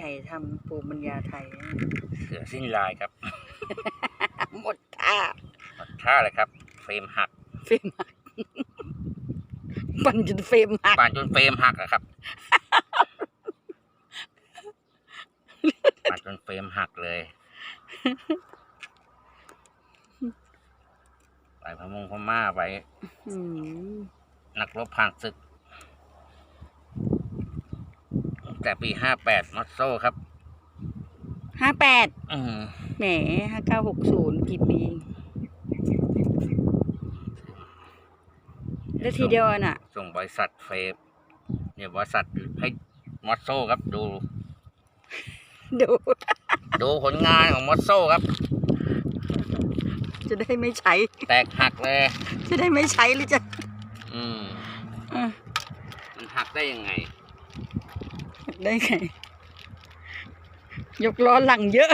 ถ่ทำภูมิปัญญาไทย เสือสิ้นลายครับ หมดท่าหมดท่าเลยครับ เฟรมหัก เฟรมหัก ปั่นจนเฟรมหักปานจนเฟรมหักอะครับปานจนเฟรมหักเลยไปพะมงพม่าไปอืมนักรบผ่านศึกตั้ง แต่ปีห้าแปดมอสโซครับห้าแปดอืมแหมห้าเก้าหกศูนย์กี่ปี แล้วทีเดียวน่ะ ส่งบริษัทเฟรมเนี่ยบริษัทให้มอสโซครับดู ดู ดูผลงานของมอสโซครับ จะได้ไม่ใช้ แตกหักเลย จะได้ไม่ใช้หรือจะ อืมอะ มันหักได้ยังไง ได้ไง ยกล้อหลังเยอะ